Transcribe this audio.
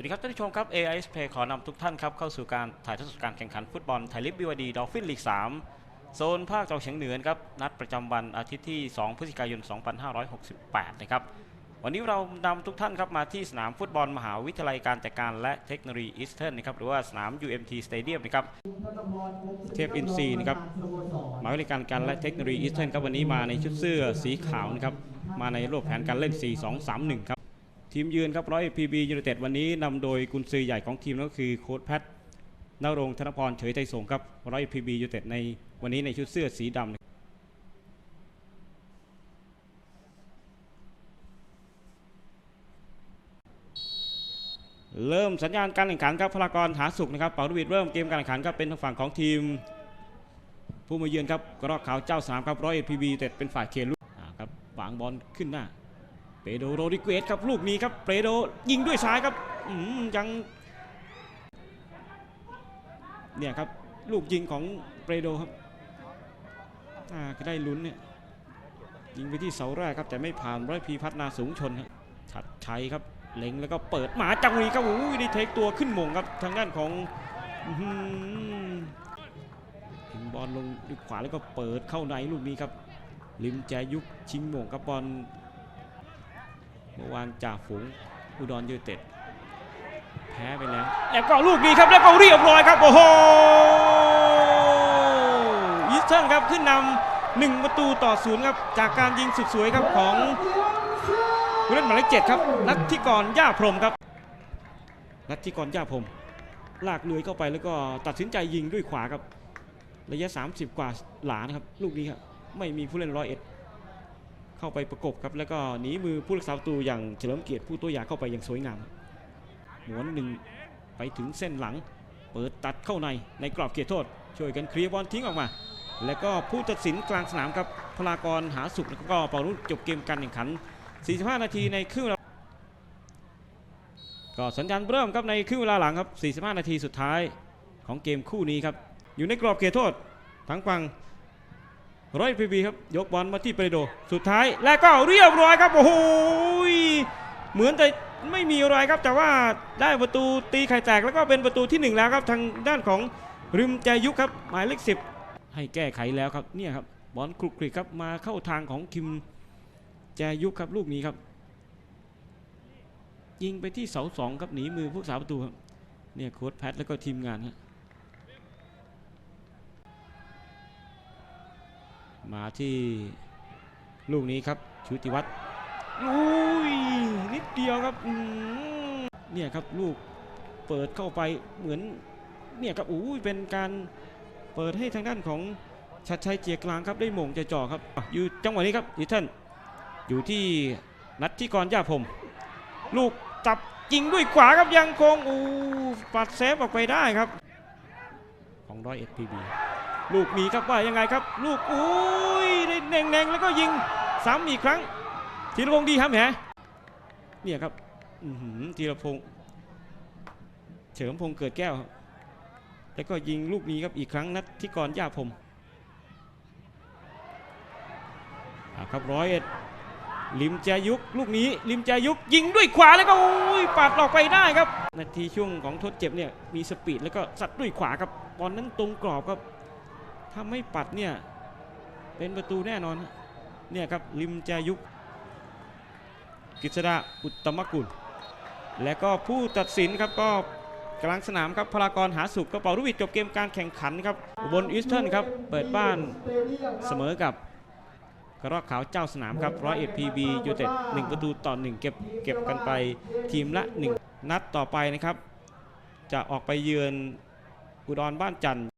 วัสดีครับท่านผู้ชมครับ AIS Play ขอนำทุกท่านครับเข้าสู่การถ่ายทอดสดการแข่งขันฟุตบอลไทยลีกบีวดีดอลฟินลีก 3 โซนภาคตะวันเฉียงเหนือครับนัดประจำวันอาทิตย์ที่ 2 พฤศจิกายน 2568 นะครับ วันนี้เรานำทุกท่านครับมาที่สนามฟุตบอลมหาวิทยาลัยการจัดการและเทคโนโลยีอีสเทิร์นนะครับหรือว่าสนาม UMT Stadium นะครับเทพอินทรีนะครับมหาวิทยาลัยการการและเทคโนโลยีอีสเทิร์นครับวันนี้มาในชุดเสื้อสีขาวนะครับมาในรูปแผนการเล่น 4-2-3-1 ครับ ทีมยืนครับร้อยพีบียูไนเต็ดวันนี้นำโดยกุนซือใหญ่ของทีมก็คือโค้ชแพทนรงธนพรเฉยไทยสงครับร้อยพีบียูไนเต็ดในวันนี้ในชุดเสื้อสีดำเริ่มสัญญาณการแข่งขันครับพลากรหาสุขนะครับเป่าลูกบิดเริ่มเกมการแข่งขันครับเป็นทางฝั่งของทีม ผู้มาเยือนครับกระรอกขาวเจ้าสามครับร้อยพีบีเต็ดเป็นฝ่ายเคลียร์ลูกครับวางบอลขึ้นหน้า เปโดโรดิเกสครับลูกนี้ครับเปโดยิงด้วยซ้ายครับยังเนี่ยครับลูกยิงของเปโดครับอ่าก็ได้ลุ้นเนี่ยยิงไปที่เสาแรกครับแต่ไม่ผ่านร้อยพีพัฒนาสูงชนครับชัดชัยครับเล็งแล้วก็เปิดหมาจังหวีครับโอ้ยได้เทคตัวขึ้นมงครับทางด้านของอื้อหือถึงบอลลงด้วยขวาแล้วก็เปิดเข้าในลูกนี้ครับลิมแจยุกชิงมงครับบอล มื่อวานจ่าฝูงอุดรยูไนเต็ดแพ้ไปแล้ว แล้วก็ลูกนี้ครับแล้วก็เรียบร้อยครับ โอ้โหยิสเทิร์นครับขึ้นนำหนึ่งประตูต่อศูนย์ครับ จากการยิงสุดสวยครับของผู้เล่นหมายเลขเจ็ดครับนัทธิกรย่าพรหมครับนัทธิกรย่าพรหมลากเลื้อยเข้าไปแล้วก็ตัดสินใจยิงด้วยขวาครับ ระยะ 30 กว่าหลานะครับ ลูกนี้ครับ ไม่มีผู้เล่นร้อยเอ็ด เข้าไปประกบครับแล้วก็หนีมือผู้รักษาประตูอย่างเฉลิมเกียรติผู้ตัวอยางเข้าไปอย่างสวยงามหมวนหนึ่งไปถึงเส้นหลัง เปิดตัดเข้าในในกรอบเขตโทษ ช่วยกันเคลียร์บอลทิ้งออกมา แล้วก็ผู้ตัดสินกลางสนามครับพลากรหาสุขแล้วก็เป่ารุ่นจบเกมการแข่งขัน 45 นาทีในครึ่งก็สัญญาณเริ่มครับในครึ่งเวลาหลังครับ 45 นาทีสุดท้ายของเกมคู่นี้ครับ อยู่ในกรอบเขตโทษ ทั้งฝั่ง ร้อยพีบีครับ ยกบอลมาที่เปโด สุดท้ายและก็เรียบร้อยครับ โอ้โหเหมือนจะไม่มีอะไรครับ แต่ว่าได้ประตูตีไข่แตกแล้วก็เป็นประตูที่หนึ่งแล้วครับ ทางด้านของริมใจยุคครับ หมายเลขสิบให้แก้ไขแล้วครับเนี่ยครับบอลคลุกคลิกครับมาเข้าทางของคิมแจยุคครับลูกนี้ครับ ยิงไปที่เสาสองครับหนีมือผู้สาประตูครับเนี่ยโค้ชแพทแล้วก็ทีมงานครั มาที่ลูกนี้ครับชุติวัฒน์อุ้ยนิดเดียวครับอืมเนี่ยครับลูกเปิดเข้าไปเหมือนเนี่ยครับอุ้ยเป็นการเปิดให้ทางด้านของชัดชัยเจียกลางครับได้หม่งจะจ่อครับอะอยู่จังหวะนี้ครับดิท่านอยู่ที่นัดที่กรย่าพรมลูกจับยิงด้วยขวาครับยังคงอู้ปัดเซฟออกไปได้ครับ ของร้อยเอ็ดพีบี ลูกนีครับว่ายังไงครับ ลูกอุ้ยได้เน่งเน่งๆแล้วก็ยิงซ้ำอีกครั้งธีรพงศ์ดีครับแหมเนี่ยครับธีรพงศ์เฉลิมพงศ์เกิดแก้วครับแล้วก็ยิงลูกนี้ครับอีกครั้งนัดที่กรย่าพมครับร้อยเอ็ดลิมแจยุกลูกนี้ลิมแจยุกยิงด้วยขวาแล้วก็อุ้ยปัดออกไปได้ครับ นาทีช่วงของทดเจ็บเนี่ยมีสปีดแล้วก็สัดด้วยขวาครับบอลนั้นตรงกรอบครับ ถ้าไม่ปัดเนี่ย เป็นประตูแน่นอน เนี่ยครับริมจายุกกฤษดาอุตตมกุล และก็ผู้ตัดสินครับก็กลางสนามครับพลากรหาสุขก็เป่าลูกบิดจบเกมการแข่งขันครับบลอีสเทิร์นครับเปิดบ้านเสมอกับกระรอกขาวเจ้าสนามครับร้อยเอ็ดพีบียูเต็ดหนึ่งประตูต่อหนึ่งเก็บเก็บกันไปทีมละหนึ่งนัดต่อไปนะครับ จะออกไปเยือนอุดรบ้านจันทร์